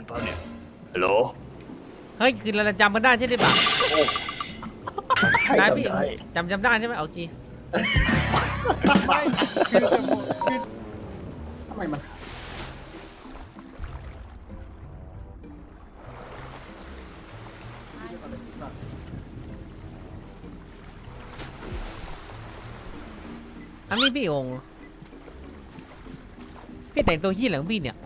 กันเปล่าเนี่ย ฮัลโหลเฮ้ย คือเราจำกันได้ใช่ไหมปะใช่นายจำพี่ได้จำจำได้ใช่ไหมเอาจีไม่คือจะบอกคือทำไมมันอันนี้พี่องค์พี่แต่งตัวยี่อะไรของพี่เนี่ย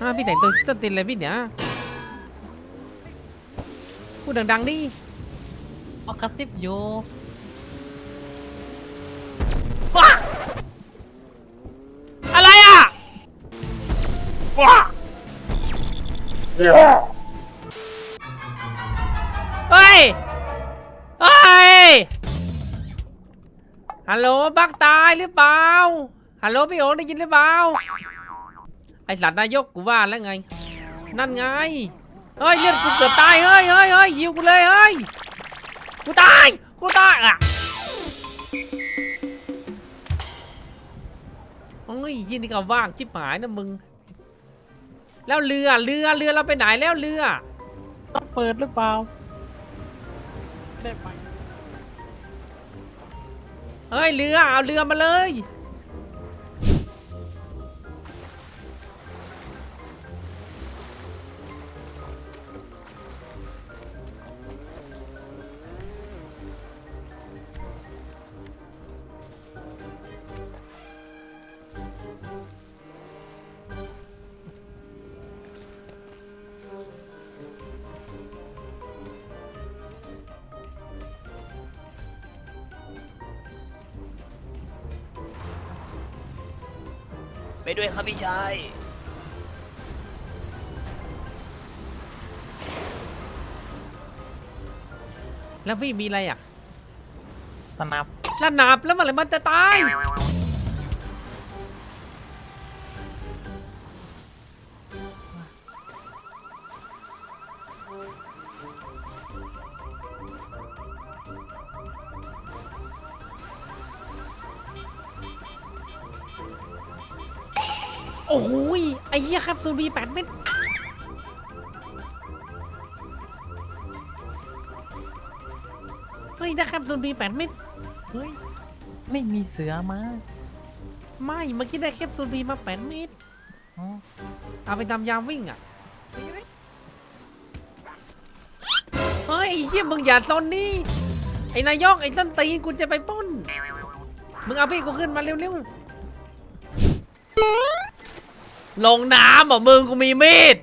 อ่าพี่แต่งตัวต้นตีนอะไรพี่เนี่ยพูดดังๆดิออกกระซิบอยู่ว้าอะไรอะว้าเฮ้ย เฮ้ย ฮัลโหล บักตายหรือเปล่า ฮัลโหลพี่โอ๋ได้ยินหรือเปล่า ไอสัตว์นายกกูว่าแล้วไง นั่นไง เฮ้ยเลือดกูเกือบตาย เฮ้ยเฮ้ยเฮ้ยยิวกูเลยเฮ้ย กูตาย กูตายอะโอ้ยยินดีกับว่างชิบหายนะมึง แล้วเรือ เรือ เรือเราไปไหนแล้วเรือ ต้องเปิดหรือเปล่าได้ไป เฮ้ยเรือ เอาเรือมาเลย ไปด้วยครับพี่ชาย แล้วพี่มีอะไรอะสนับ ระนาบแล้วเมื่อไหร่มันจะตาย โอ้โหยไอ้เหี้ยครับซูบีแปดเม็ดเฮ้ยนะครับซูบีแปดเม็ดเฮ้ย ไม่มีเสือมาไม่เมื่อกี้ได้แคปซูลบีมาแปดเม็ดอ๋อเอาไปทำยามวิ่งอะ เฮ้ยไอ้เหี้ยมึงอย่าซนนี่ไอ้นายกไอ้ต้นตีนกูจะไปปล้น มึงเอาพี่กูขึ้นมาเร็วๆ ลงน้ำเหรอมึงกูมีมีด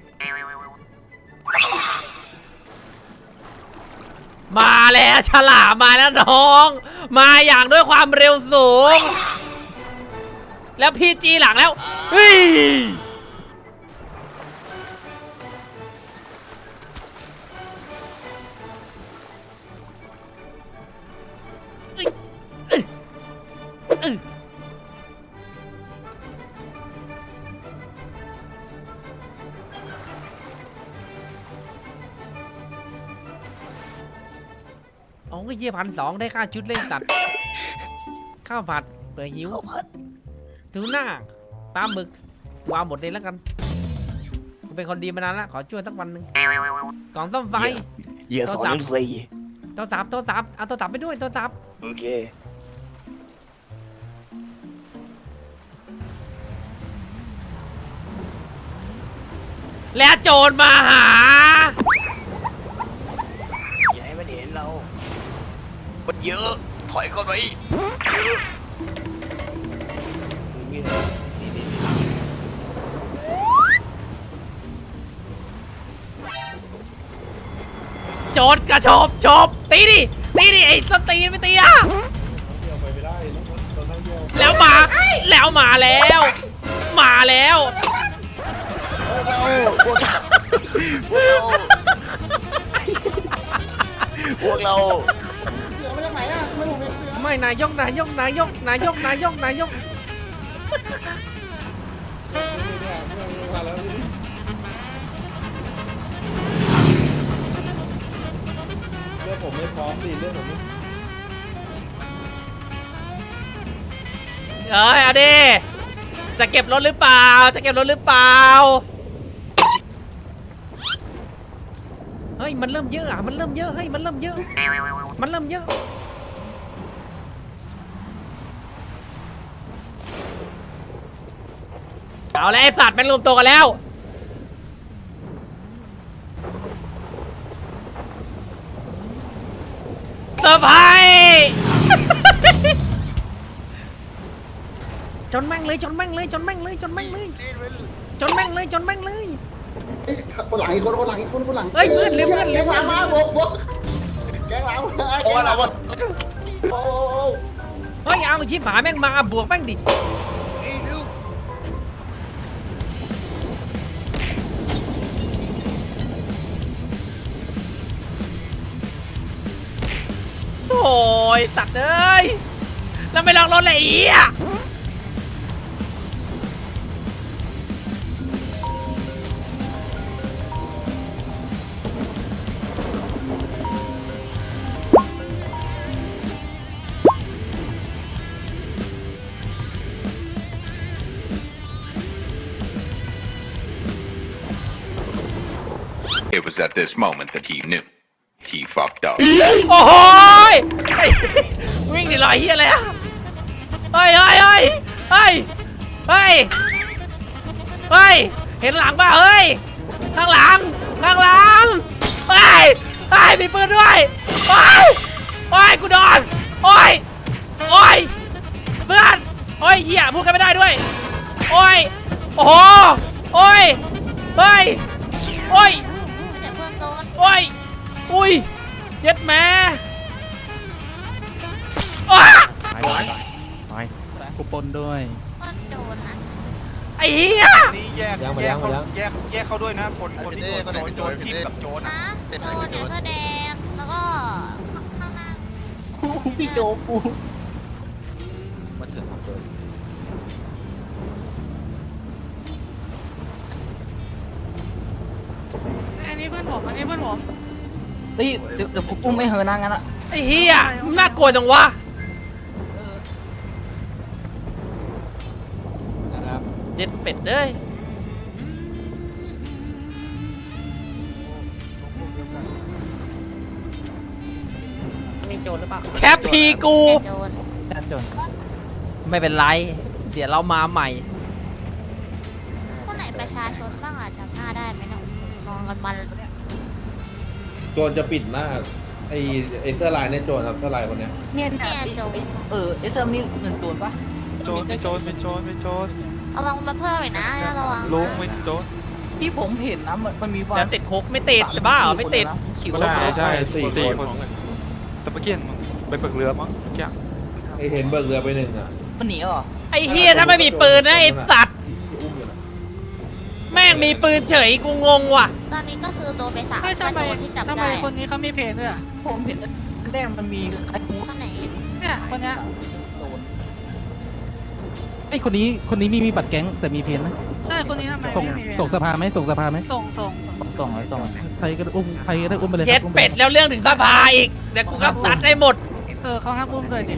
มาแล้วฉลามมาแล้วน้อง มาอย่างด้วยความเร็วสูง แล้วพี่จีหลังแล้วเฮ้ย โอ้ยเยี่ยพันสองได้ค่าชุดเล่นสัตว์ ข้าวผัดเปื่อยหิวข้าวผัดทูน่าปลาหมึกวางหมดเลยแล้วกันกูเป็นคนดีมานานแล้วขอช่วยสักวันหนึ่งกล่องต้มไฟ เหยื่อสองโทรศัพท์หนึ่งสี่โทรศัพท์โทรศัพท์เอาโทรศัพท์ไปด้วยโทรศัพท์โอเคและโจรมาหา อย่าให้มันเห็นเรา มันเยอะ ถอยก่อนไปเยอะโจรกระชบชบตีดิตีดิไอ้สตีนไม่ตีอะแล้วมาแล้วมาแล้ว มาแล้วพวกเราพวกเราเไม่นายกนายกนายกนายกนายกนายกเรื่องผมไม่พร้อมดิเรื่องผมไม่เอ้ยเอาดิจะเก็บรถหรือเปล่า จะเก็บรถหรือเปล่า เฮ้ย มันเริ่มเยอะอะ มันเริ่มเยอะ เฮ้ย มันเริ่มเยอะ มันเริ่มเยอะ เอาแล้วไอสัตว์แม่งรวมตัวกันแล้ว เซอร์ไพรส์จนแม่งเลยจนแม่งเลยจนแม่งเลยจนแม่งเลยจนแม่งเลยจนแม่งเลย เอ้ยคนหลังอีกคนคนหลังอีกคนคนหลังเฮ้ยเพื่อนเร็วเพื่อน แกงหลังมาบกบกแกงหลังมาแกโอ้งหลัเรางหมมาดโอ้เฮ้ยเอาชิบหายแม่งมาบวกแม่งดิ โถ่ยสัตว์เอ้ยแล้วไม่ลองรถเลยอ้เหี้ยโ It was at this moment that he knew. He fucked up. อ้โหยเฮ้ยวิ่งดิลอยเฮียเลยอะเฮ้ยเฮ้ยเฮ้ยเฮ้ยเฮ้ยเฮ้ยเห็นหลังป่ะเฮ้ยข้างหลังข้างหลังเฮ้ยเฮ้ยมีปืนด้วยโอ้ยโอ้ยกูโดนโอ้ยโอ้ยเพื่อนโอ้ยเฮียพูดกันไม่ได้ด้วยโอ้ยโอ้โหโอ้ยเฮ้ยโอ้ยเดี๋ยวเพื่อนโดนโอ้ย อุ้ยเย็ดแม่อ้าไปไปไปกูปนด้วยเพื่อนโดนนะไอ้เหี้ยนี่แยกแยกเขาแยกแยกเขาด้วยนะคนคนที่โดนโจรทิพกับโจรฮะโดนเนี่ยเสื้อแดง แล้วก็ข้างหน้าพี่โจกูอันนี้เพื่อนผมอันนี้เพื่อนผม เฮ้ยเดี๋ยวเดี๋ยวผมอุ้มไม่เฮอนะงั้นอะไอ้เหี้ยมึงน่ากลัวจังวะเด็ดเป็ดเอ้ยแคปพีกูแต่โดนแค่จนไม่เป็นไร เดี๋ยวเรามาใหม่ คนไหนประชาชนบ้างอะจำหน้าได้ไหมเนี่ยมองกันมัน โจรจะปิดหน้าไอ้ไอ้เสื้อลายเนี่ยโจรครับเสื้อลายคนเนี้ยเนี่ยเนี่ยเนี่ยโจร เออเอสเอ็มนี่เงินโจรปะโจรเป็นโจรเป็นโจรเป็นโจรระวังมาเพิ่มเลยนะระวังลุงเป็นโจร ที่ผมเห็นนะมันมันมีวัแล้วติดคุกไม่ติดหรือบ้าเหรอไม่ติดขิวใช่ใช่สี่สี่คนคนแต่เมื่อกี้ไปเบิกเรือมั้งเมื่อกี้ไอ้เห็นเบิกเรือไปหนึ่งอะ มันหนีเหรอไอ้เฮียถ้าไม่มีปืนนะไอ้สัตว์ที่อุ้มอยู่นะ แม่งมีปืนเฉยกูงงว่ะ ตอนนี้ก็คือโดนไปสามเฮ้ยทำไมโจรที่จับทำไมได้คนนี้เขามีเพจด้วยอะผมเห็นอันแรกมันมีใครกูข้างไหนเนี่ยคนเนี้ยโดนไอ้คนนี้คนนี้มีมีบัตรแก๊งแต่มีเพนไหมใช่คนนี้ทำไมส่งไม่มีเพจส่งสภาไหมส่งสภาไหมส่งส่งส่งเลยส่งใครก็ได้อุ้มใครก็ได้อุ้มไปเลยเย็ดครับอุ้มไเป็ดแล้วเรื่องถึงสภาอีกเดี๋ยวกูกับสัตว์ได้หมด เออเขาห้ามอุ้มเลยดิ